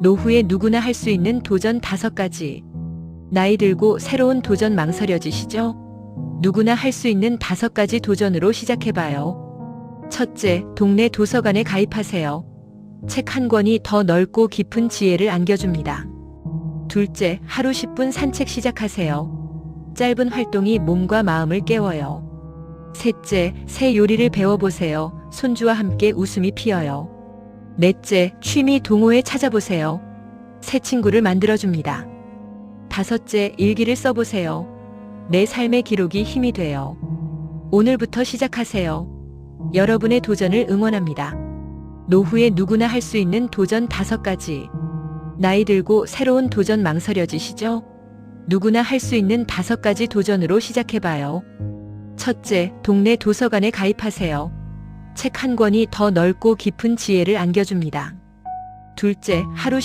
노후에 누구나 할 수 있는 도전 다섯 가지. 나이 들고 새로운 도전 망설여지시죠? 누구나 할 수 있는 다섯 가지 도전으로 시작해봐요. 첫째, 동네 도서관에 가입하세요. 책 한 권이 더 넓고 깊은 지혜를 안겨줍니다. 둘째, 하루 10분 산책 시작하세요. 짧은 활동이 몸과 마음을 깨워요. 셋째, 새 요리를 배워보세요. 손주와 함께 웃음이 피어요. 넷째, 취미 동호회 찾아보세요. 새 친구를 만들어줍니다. 다섯째, 일기를 써보세요. 내 삶의 기록이 힘이 돼요. 오늘부터 시작하세요. 여러분의 도전을 응원합니다. 노후에 누구나 할 수 있는 도전 다섯 가지. 나이 들고 새로운 도전 망설여지시죠? 누구나 할 수 있는 다섯 가지 도전으로 시작해봐요. 첫째, 동네 도서관에 가입하세요. 책 한 권이 더 넓고 깊은 지혜를 안겨줍니다. 둘째, 하루